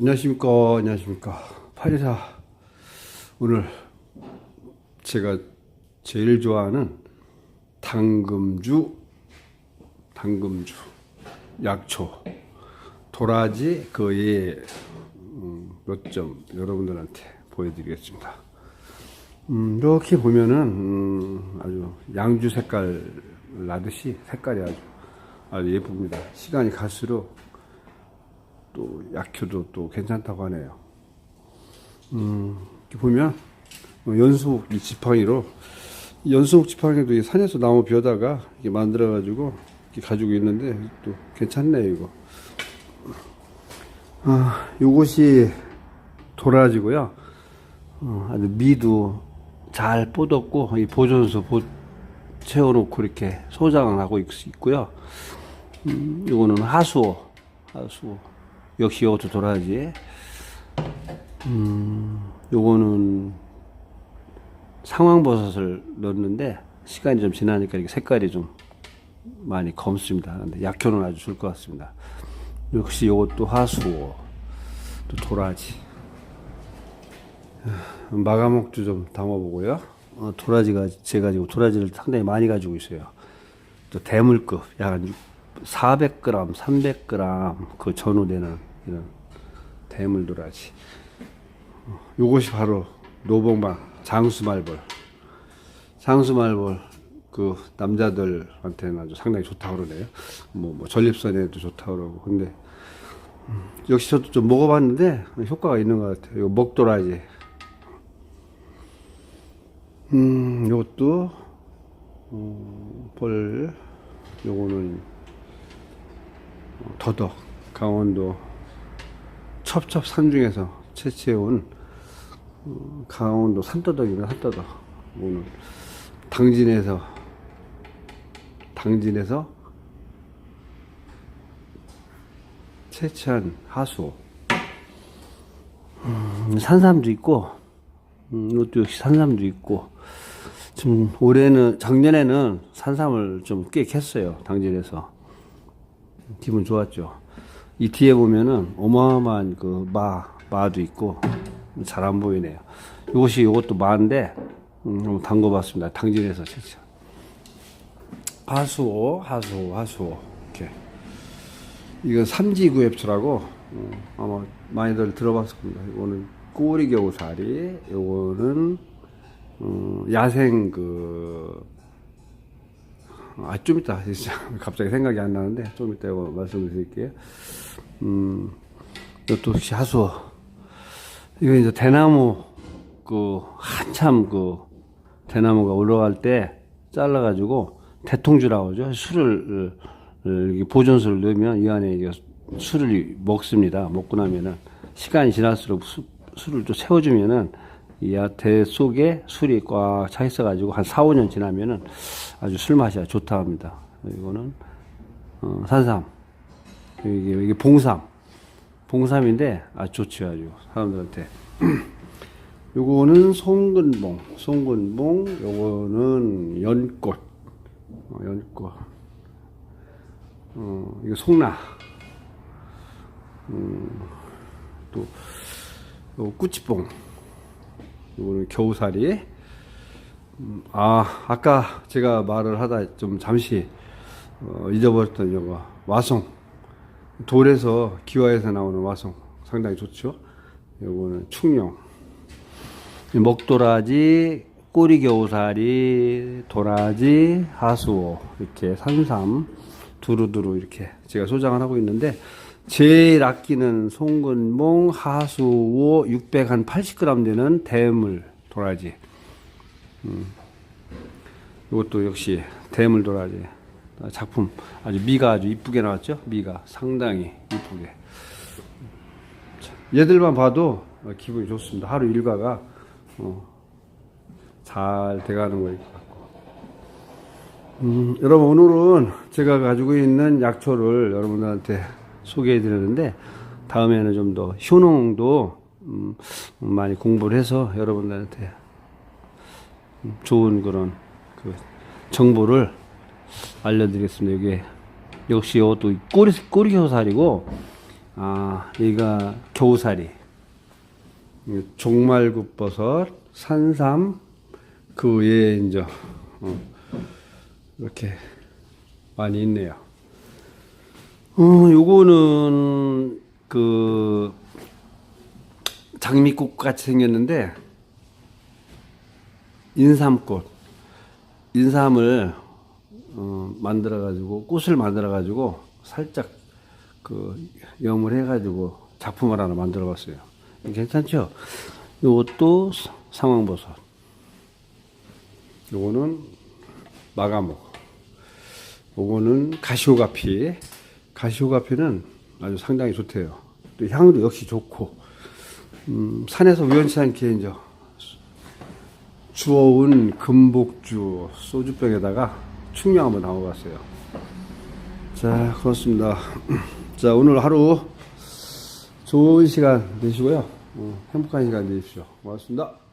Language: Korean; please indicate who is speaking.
Speaker 1: 안녕하십니까 안녕하십니까. 824 오늘 제가 제일 좋아하는 당금주 당금주 약초. 도라지 그의 음, 몇점 여러분들한테 보여드리겠습니다. 음, 이렇게 보면은 음, 아주 양주 색깔 나듯이 색깔이 아주 아주 예쁩니다. 시간이 갈수록 또 약효도 또 괜찮다고 하네요. 음, 보면 어, 연수목 이 지팡이로 이 연수목 지팡이도 이 산에서 나무 벼다가 이렇게 만들어 가지고 가지고 있는데 또 괜찮네요 이거. 아, 요것이 도라지고요. 어, 아주 미도 잘 뻗었고 이 보존수 보, 채워놓고 이렇게 소장을 하고 있, 있고요. 음, 요거는 하수오, 하수오. 역시 이것도 도라지. 음, 요거는 상황버섯을 넣었는데 시간이 좀 지나니까 이렇게 색깔이 좀 많이 검습니다. 근데 약효는 아주 좋을 것 같습니다. 역시 요것도 하수오, 또 도라지. 마가목주 좀 담아보고요. 어, 도라지가 제가 지금 도라지를 상당히 많이 가지고 있어요. 또 대물급 약 400g, 300g 그 전후 되는 이런 대물 도라지. 어, 요것이 바로 노봉방 장수말벌. 장수말벌 그 남자들한테는 아주 상당히 좋다고 그러네요. 뭐, 뭐 전립선에도 좋다고 그러고. 근데 음, 역시 저도 좀 먹어봤는데 효과가 있는 것 같아요. 이거 먹도라지. 음, 요것도 어, 벌 요거는 더덕 강원도 첩첩산 중에서 채취해온 어, 강원도 산더덕이나 산더덕. 오늘 당진에서 당진에서 채취한 하수. 음, 산삼도 있고 음, 이것도 역시 산삼도 있고. 지금 올해는 작년에는 산삼을 좀 꽤 캤어요 당진에서. 기분 좋았죠. 이 뒤에 보면은 어마어마한 그 마, 마도 있고 잘 안 보이네요. 이것이 이것도 마인데 음, 담궈봤습니다. 당진에서 진짜. 하수오, 하수오, 하수오 이렇게. 이건 삼지구엽초라고 음, 아마 많이들 들어봤을 겁니다. 이거는 꼬리겨우사리, 요거는 음, 야생 그 아, 좀 이따, 진짜, 갑자기 생각이 안 나는데, 좀 이따 말씀을 드릴게요. 음, 이것도 역시 하수. 이거 이제 대나무, 그, 한참 그, 대나무가 올라갈 때 잘라가지고, 대통주라고 하죠. 술을, 보존수를 넣으면 이 안에 이게 술을 먹습니다. 먹고 나면은, 시간이 지날수록 수, 술을 또 채워주면은, 이대 속에 술이 꽉 차 있어가지고 한 4, 5년 지나면은 아주 술 맛이 좋다 합니다. 이거는, 어, 산삼. 이게, 이게 봉삼. 봉삼인데 아주 좋죠, 아주. 사람들한테. 요거는 송근봉. 송근봉. 요거는 연꽃. 어, 연꽃. 어, 이거 송나. 음, 또, 요 꾸치뽕. 이거는 겨우살이. 음, 아, 아까 제가 말을 하다 좀 잠시 어, 잊어버렸던 이거 와송. 돌에서 기와에서 나오는 와송 상당히 좋죠. 요거는 충령. 먹도라지, 꼬리겨우살이, 도라지, 하수오 이렇게 산삼 두루두루 이렇게 제가 소장을 하고 있는데 제일 아끼는 송근봉, 하수오 680g 되는 대물 도라지. 음. 이것도 역시 대물 도라지. 작품 아주 미가 아주 이쁘게 나왔죠? 미가 상당히 이쁘게. 얘들만 봐도 기분이 좋습니다. 하루 일과가 어, 잘 돼가는 거 같고. 음, 여러분 오늘은 제가 가지고 있는 약초를 여러분들한테 소개해 드렸는데 다음에는 좀 더 효능도 음, 많이 공부를 해서 여러분들한테 좋은 그런 그 정보를 알려드리겠습니다. 이게 역시 이것도 꼬리 꼬리효살이고 아, 여기가 겨우살이. 이 종말국버섯, 산삼, 그 외에 이제, 어, 이렇게 많이 있네요. 어, 요거는 그 장미꽃 같이 생겼는데 인삼꽃, 인삼을 어, 만들어 가지고 꽃을 만들어 가지고 살짝 그 염을 해 가지고 작품을 하나 만들어 봤어요. 괜찮죠? 요것도 상황버섯. 요거는 마가목. 요거는 가시오가피. 가시오가피는 아주 상당히 좋대요. 또 향도 역시 좋고, 음, 산에서 우연치 않게 이제 주워온 금복주 소주병에다가 충량 한번 담아봤어요. 자, 그렇습니다. 자, 오늘 하루 좋은 시간 되시고요. 어, 행복한 시간 되십시오. 고맙습니다.